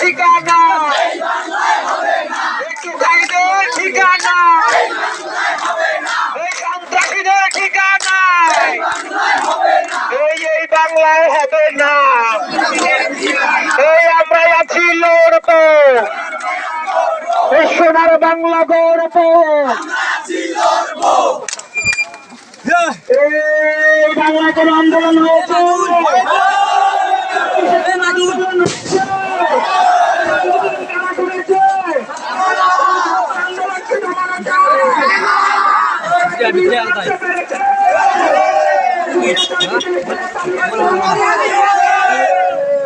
ঠিকানা। ঠিকানা। এই সন্ত্রাসীদের ঠিকানা। এই বাংলায় হবে না। এই আমরা আছি লড়ব। সোনার বাংলা গৌরব এই বাংলা কোন আন্দোলন হয়েছে?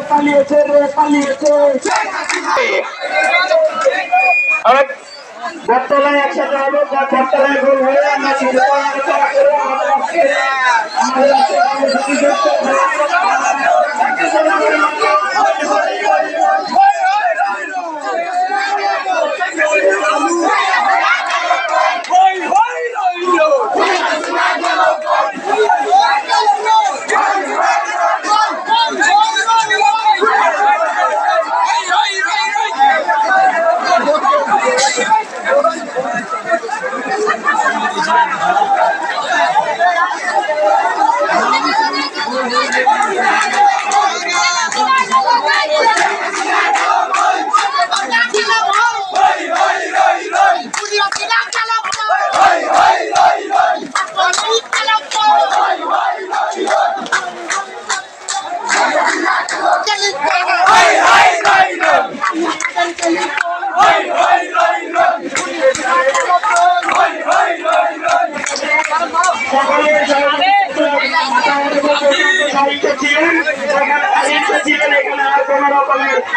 পালিয়েছে রে পালিয়েছে বটতলায় একসাথে হবে বটতলায় গোল হয়ে আমরা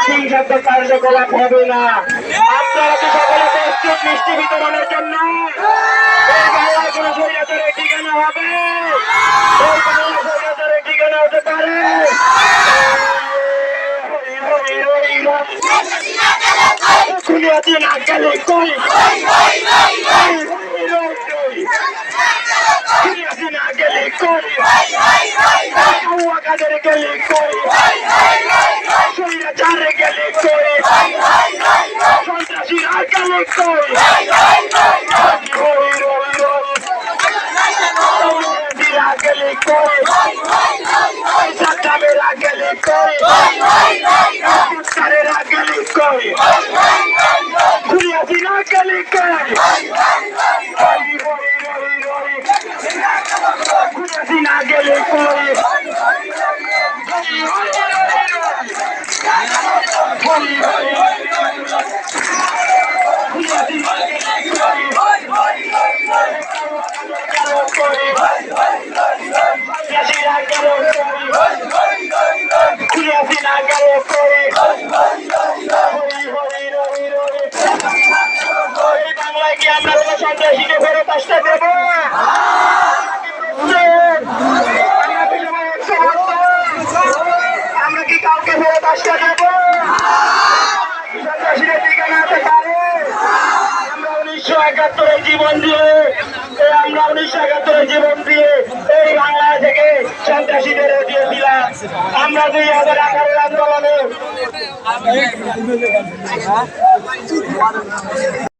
হিংসাত্মক কার্যকলাপ হবে না আপনারা কি সকলে প্রস্তুত মিষ্টি বিতরণের জন্য এই বাংলায় কোন স্বৈরাচারের ঠিকানা হবে এই বাংলা স্বৈরাচারের ঠিকানা হতে পারে খুলিয়াতে না গেলে কই খুলিয়াতে না গেলে কই কাউয়া কাদের গেলে কই স্বৈরাচারে গেলে কই সন্ত্রাসীরা গেলে কই রই রই রই দিরা গেলে কই সাকামেরা গেলে কই সারেরা গেলে কই খুলিয়াছিনা গেলে কি আমরা কোনো সন্ত্রাসীকে ফেরত আসতে দেবো আমরা কি কাউকে ফেরত আসতে দেবো? সন্ত্রাসীরা ঠিকানা হতে পারে? উনিশশো একাত্তরে জীবন দিয়ে আমরা উনিশশো একাত্তরে জীবন দিয়ে এই বাংলা থেকে সন্ত্রাসীদের দিয়েছিলাম আমরা দুই হাজার আঠারোর আন্দোলনে